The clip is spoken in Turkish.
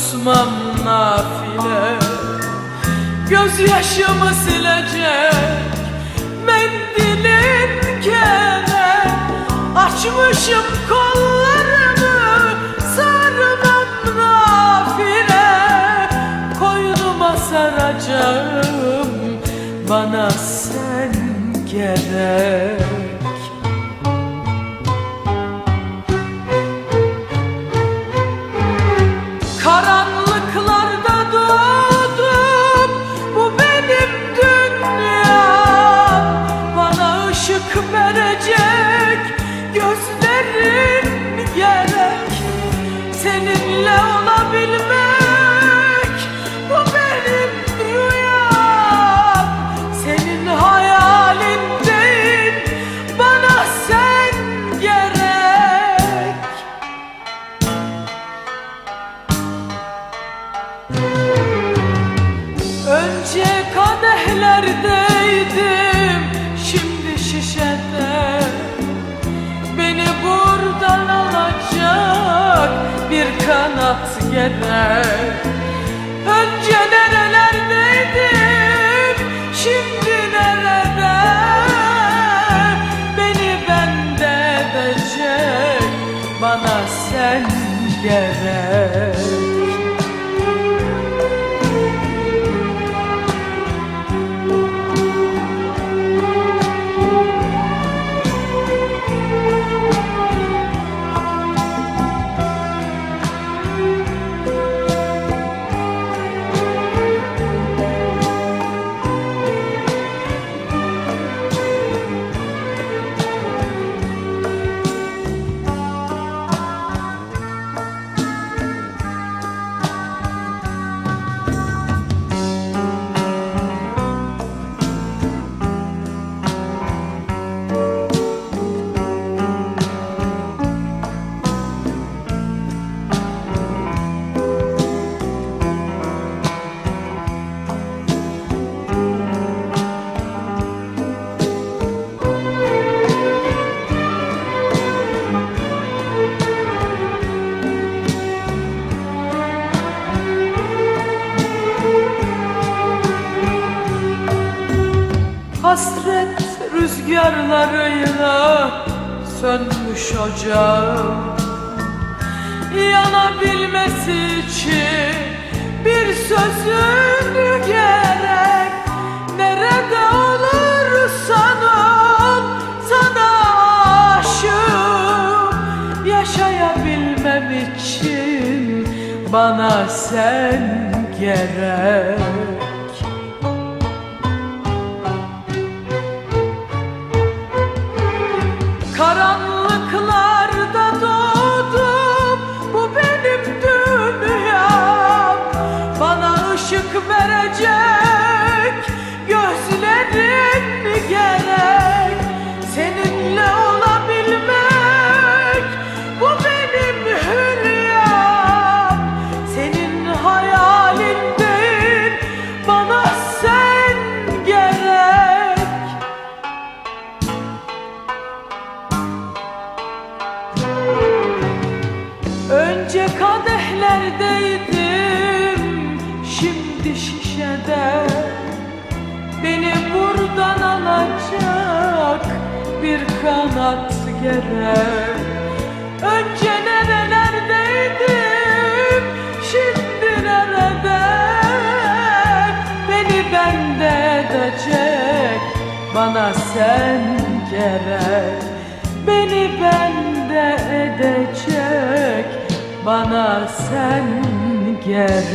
susmam nafile Gözyaşımı silecek Mendilin kere Açmışım kollarımı Sarmam nafile. Koynuma saracağım Bana sen gerek been the man. Gerek Önce nerelerdeydim, şimdi nerede? Beni bende edecek, bana sen gerek rüzgarlarıyla sönmüş ocağım. Yanabilmesi için bir sözün gerek. Nerede olursan ol sana aşığım. Yaşayabilmem için bana sen gerek Önce kadehlerdeydim, şimdi şişede. Beni buradan alacak bir kanat gerek. Önce nerelerdeydim, şimdi nerede? Beni bende edecek, bana sen gerek. Beni bende edecek bana sen gerek